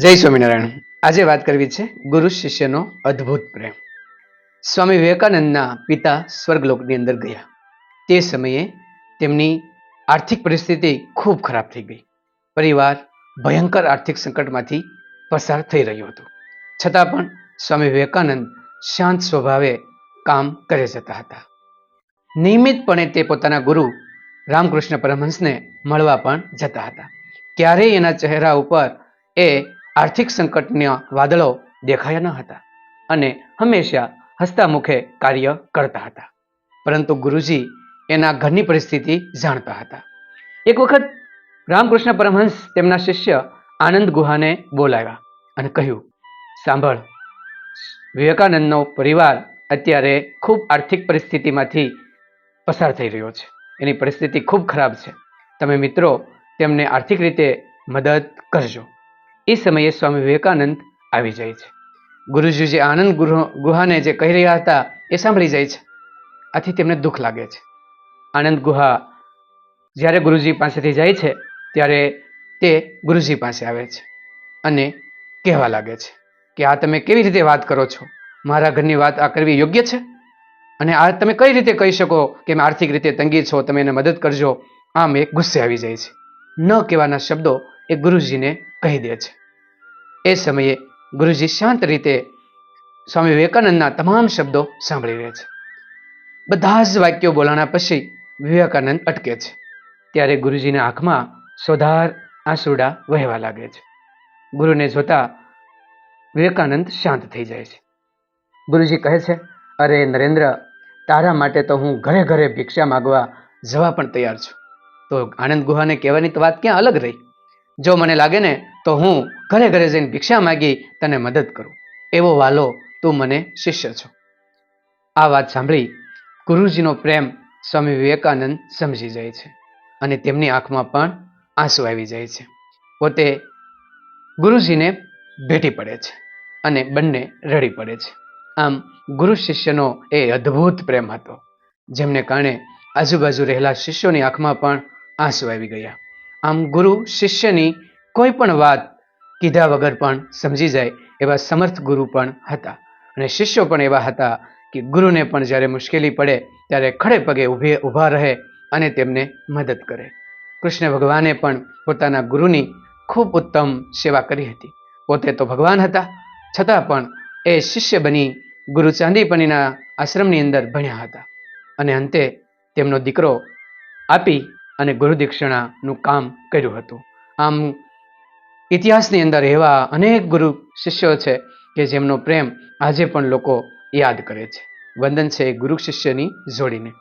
જય સ્વામિનારાયણ. આજે વાત કરવી છે ગુરુ શિષ્યનો અદ્ભુત પ્રેમ. સ્વામી વિવેકાનંદના પિતા સ્વર્ગલોકની અંદર ગયા. તે સમયે તેમની આર્થિક પરિસ્થિતિ ખૂબ ખરાબ થઈ ગઈ. પરિવાર ભયંકર આર્થિક સંકટમાંથી પસાર થઈ રહ્યો હતો. છતાં પણ સ્વામી વિવેકાનંદ શાંત સ્વભાવે કામ કરે જતા હતા. નિયમિતપણે તે પોતાના ગુરુ રામકૃષ્ણ પરમહંસને મળવા પણ જતા હતા. ક્યારેય એના ચહેરા ઉપર એ આર્થિક સંકટના વાદળો દેખાયા ન હતા અને હંમેશા હસતા મુખે કાર્ય કરતા હતા. પરંતુ ગુરુજી એના ઘરની પરિસ્થિતિ જાણતા હતા. એક વખત રામકૃષ્ણ પરમહંસ તેમના શિષ્ય આનંદ ગુહાને બોલાવ્યા અને કહ્યું, સાંભળ, વિવેકાનંદનો પરિવાર અત્યારે ખૂબ આર્થિક પરિસ્થિતિમાંથી પસાર થઈ રહ્યો છે. એની પરિસ્થિતિ ખૂબ ખરાબ છે. તમે મિત્રો, તેમને આર્થિક રીતે મદદ કરજો. એ સમયે સ્વામી વિવેકાનંદ આવી જાય છે. ગુરુજી જે આનંદ ગુહ- ગુહાને જે કહી રહ્યા હતા, એ સાંભળી જાય છે. આથી તેમને દુઃખ લાગે છે. આનંદ ગુહા જ્યારે ગુરુજી પાસેથી જાય છે, ત્યારે તે ગુરુજી પાસે આવે છે અને કહેવા લાગે છે કે, આ તમે કેવી રીતે વાત કરો છો? મારા ઘરની વાત આ કરવી યોગ્ય છે? અને આ તમે કઈ રીતે કહી શકો કે આર્થિક રીતે તંગી છો? તમે એને મદદ કરજો. આમ એ ગુસ્સે આવી જાય છે. ન કહેવાના શબ્દો એ ગુરુજીને કહી દે છે. એ સમયે ગુરુજી શાંત રીતે સ્વામી વિવેકાનંદના તમામ શબ્દો સાંભળી રહે છે. બધા જ વાક્યો બોલાણા પછી વિવેકાનંદ અટકે છે. ત્યારે ગુરુજીના આંખમાં સોધાર આંસુડા વહેવા લાગે છે. ગુરુને જોતા વિવેકાનંદ શાંત થઈ જાય છે. ગુરુજી કહે છે, અરે નરેન્દ્ર, તારા માટે તો હું ઘરે ઘરે ભિક્ષા માગવા જવા પણ તૈયાર છું. તો આનંદ ગુહાને કહેવાની તો વાત ક્યાં અલગ રહી? જો મને લાગે ને તો હું ઘરે ઘરે જઈને ભિક્ષા માગી તને મદદ કરું. એવો વાલો તું મને શિષ્ય છો. આ વાત સાંભળી ગુરુજીનો પ્રેમ સ્વામી વિવેકાનંદ સમજી જાય છે અને તેમની આંખમાં પણ આંસુ આવી જાય છે. પોતે ગુરુજીને ભેટી પડે છે અને બંને રડી પડે છે. આમ ગુરુ શિષ્યનો એ અદ્ભુત પ્રેમ હતો, જેમને કારણે આજુબાજુ રહેલા શિષ્યોની આંખમાં પણ આંસુ આવી ગયા. આમ ગુરુ શિષ્યની કોઈ પણ વાત કીધા વગર પણ સમજી જાય એવા સમર્થ ગુરુ પણ હતા. અને શિષ્યો પણ એવા હતા કે ગુરુને પણ જ્યારે મુશ્કેલી પડે ત્યારે ખડે પગે ઊભે ઊભા રહે અને તેમને મદદ કરે. કૃષ્ણ ભગવાને પણ પોતાના ગુરુની ખૂબ ઉત્તમ સેવા કરી હતી. પોતે તો ભગવાન હતા, છતાં પણ એ શિષ્ય બની ગુરુ ચાંદીપણીના આશ્રમની અંદર ભણ્યા હતા. અને અંતે તેમનો દીકરો આપી અને ગુરુ દીક્ષણાનું કામ કર્યું હતું. આમ ઇતિહાસની અંદર એવા અનેક ગુરુ શિષ્યો છે કે જેમનો પ્રેમ આજે પણ લોકો યાદ કરે છે. વંદન છે ગુરુ શિષ્યની જોડીને.